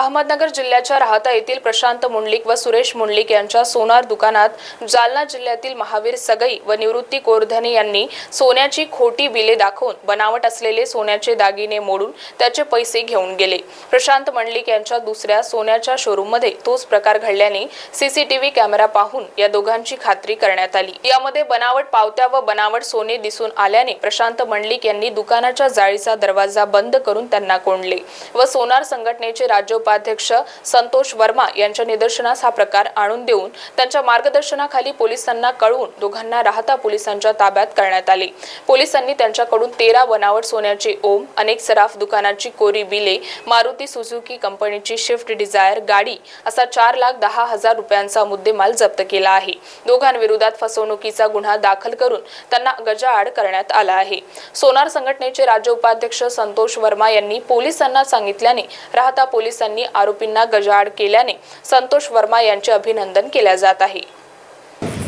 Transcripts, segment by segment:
अहमदनगर जिल्ह्याच्या राहता येथील प्रशांत मुंडलिक व सुरेश मुंडलिक यांच्या सोनार दुकानात जालना जिल्ह्यातील महावीर सगई व निवृत्ती कोरधने यांनी सोन्याची खोटी बिले दाखवून बनावट असलेले सोन्याचे दागिने मोडून त्याचे पैसे घेऊन गेले. प्रशांत मंडलिक यांच्या दुसऱ्या सोन्याच्या शोरूममध्ये तोच प्रकार घडल्याने सीसीटीव्ही कॅमेरा पाहून या दोघांची खात्री करण्यात आली. यामध्ये बनावट पावत्या व बनावट सोने दिसून आल्याने प्रशांत मंडलिक यांनी दुकानाच्या जाळीचा दरवाजा बंद करून त्यांना कोंडले व सोनार संघटनेचे राज्यपाल उपाध्यक्ष संतोष वर्मा यांच्या निदर्शनास हा प्रकार आणून देऊन त्यांच्या मार्गदर्शनाखाली पोलिसांना कळवून दोघांना राहता पोलिसांच्या ताब्यात करण्यात आले. पोलिसांनी त्यांच्याकडून तेरा बनावट सोन्याचे ओम अनेक सराफ दुकानाची कोरी बिले मारुती सुझुकी कंपनीची शिफ्ट डिझायर गाडी असा चार लाख दहा हजार रुपयांचा मुद्देमाल जप्त केला आहे. दोघांविरोधात फसवणुकीचा गुन्हा दाखल करून त्यांना गजाआड करण्यात आला आहे. सोनार संघटनेचे राज्य उपाध्यक्ष संतोष वर्मा यांनी पोलिसांना सांगितल्याने राहता पोलिसांनी आरोपींना गजाआड केल्याने संतोष वर्मा यांचे अभिनंदन केल्या जात आहे.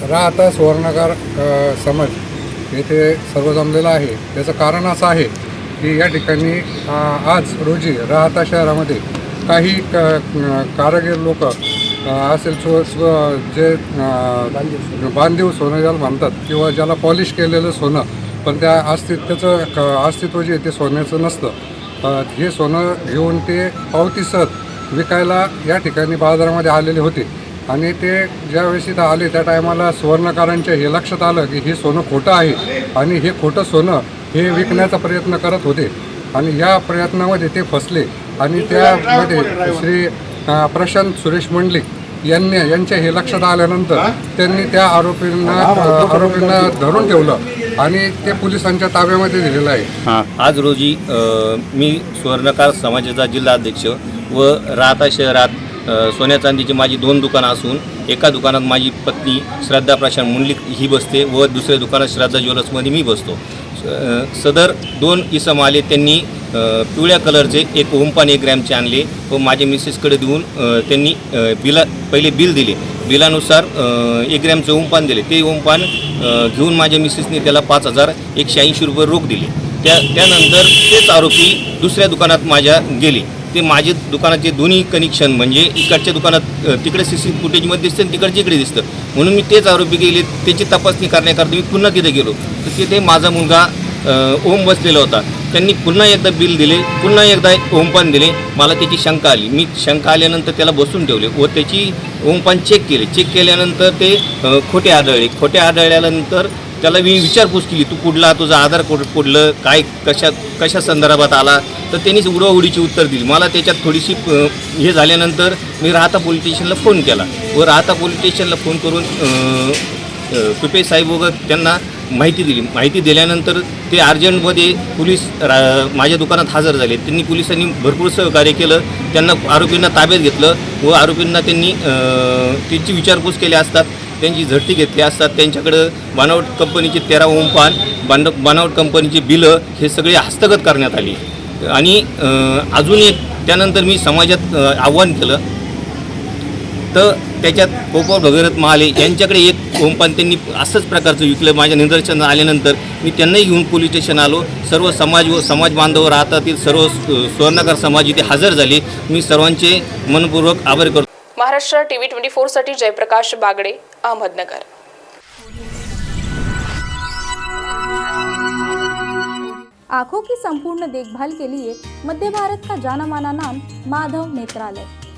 राहता सुवर्णकार समज समाज येथे सर्व जमलेला आहे. याचं कारण असं आहे की या ठिकाणी आज रोजी राहता शहरामध्ये काही क कारागीर लोक असेल सो जे बांधीव सोनं ज्याला म्हणतात किंवा ज्याला पॉलिश केलेलं सोनं पण त्या अस्तित्वाचं अस्तित्व जे आहे ते सोन्याचं नसतं. हे सोनं घेऊन ते पावतीसह विकायला या ठिकाणी बाजारामध्ये आलेले होते आणि ते ज्यावेळेस इथं आले त्या टायमाला सुवर्णकारांच्या हे लक्षात आलं की हे सोनं खोटं आहे आणि हे खोटं सोनं हे विकण्याचा प्रयत्न करत होते आणि या प्रयत्नामध्ये ते फसले आणि त्यामध्ये श्री प्रशांत सुरेश मंडलिक यांनी यांच्या हे लक्षात आल्यानंतर त्यांनी त्या आरोपींना आरोपींना धरून ठेवलं आणि ते पोलिसांच्या ताब्यामध्ये दिलेलं आहे. हां आज रोजी अ, मी सुवर्णकार समाजाचा जिल्हाध्यक्ष व राहता शहरात अ, सोन्या चांदीची माझी दोन दुकानं असून एका दुकानात माझी पत्नी श्रद्धा प्रशांत मुंडलिक ही बसते व दुसऱ्या दुकानात श्रद्धा ज्वेलर्समध्ये मी बसतो. अ, सदर दोन इसम आले त्यांनी अ, पिवळ्या कलरचे एक ओमपान एक ग्रॅमचे आणले व माझ्या मिसेसकडे देऊन अ, त्यांनी अ, बिला पहिले बिल दिले. बिलानुसार एक ग्रॅमचं ओमपान दिले. ते ओमपान घेऊन माझ्या मिसेसने त्याला पाच हजार एकशे ऐंशी रुपये रोख दिले. त्या त्यानंतर तेच आरोपी दुसऱ्या दुकानात माझ्या गेले. ते माझे दुकानाचे दोन्ही कनेक्शन म्हणजे इकडच्या दुकानात तिकडे सी सी फुटेजमध्ये दिसतं आणि तिकडच्या इकडे दिसतं. म्हणून मी तेच आरोपी गेले त्याची तपासणी करण्याकरता मी पुन्हा तिथे गेलो. तर तिथे माझा मुलगा ओम बसलेला होता. त्यांनी पुन्हा एकदा बिल दिले पुन्हा एकदा ओमपान दिले. मला त्याची शंका आली. मी शंका आल्यानंतर त्याला बसून ठेवले व त्याची ओमपान चेक केले. चेक केल्यानंतर ते खोटे आढळले. खोटे आढळल्यानंतर त्याला मी विचारपूस केली तू कुठला? तुझा आधार कोड कुठलं? काय कशा कशा संदर्भात आला? तर त्यांनीच उडवाउडीची उत्तर दिली. मला त्याच्यात थोडीशी हे झाल्यानंतर मी राहता पोलीस स्टेशनला फोन केला व राहता पोलीस स्टेशनला फोन करून अ, पिपे साहेब वगैरे त्यांना माहिती दिली. माहिती दिल्यानंतर ते अर्जंटमध्ये पोलीस रा माझ्या दुकानात हजर झाले. त्यांनी पोलिसांनी भरपूर सहकार्य केलं. त्यांना आरोपींना ताब्यात घेतलं व आरोपींना त्यांनी त्यांची विचारपूस केली असतात. त्यांची झडती घेतली असतात. त्यांच्याकडं बनावट कंपनीचे तेरा ओमपान बांड बनावट कंपनीचे बिलं हे सगळे हस्तगत करण्यात आली. आणि अजून एक त्यानंतर मी समाजात आव्हान केलं. तर त्याच्यात गोपाळ भगीरथ महाले यांच्याकडे एक ओमपान त्यांनी असंच प्रकारचं विकलं. माझ्या निदर्शनात आल्यानंतर मी त्यांनाही घेऊन पोलीस स्टेशन आलो. सर्व समाज व समाज बांधव राहतातील सर्व सुवर्णकार समाज इथे हजर झाले. मी सर्वांचे मनपूर्वक आभार करतो. महाराष्ट्र टीव्ही ट्वेंटी फोरसाठी जयप्रकाश बागडे अहमदनगर. आंखों की संपूर्ण देखभाल के लिए मध्य भारत का जाना माना नाम माधव नेत्रालय।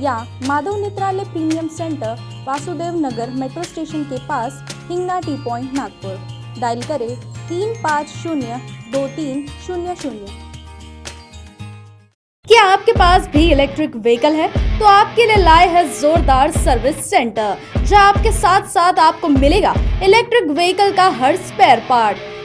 या Madhav Netralaya premium centre, Vasudev Nagar metro station के pass Hingna T point, Nagpur. Dial करें तीन पाँच शून्य दो तीन शून्य शून्य. क्या आपके पास भी इलेक्ट्रिक व्हीकल है? तो आपके लिए लाए है जोरदार सर्विस सेंटर जहाँ आपके साथ साथ आपको मिलेगा इलेक्ट्रिक व्हीकल का हर स्पेयर पार्ट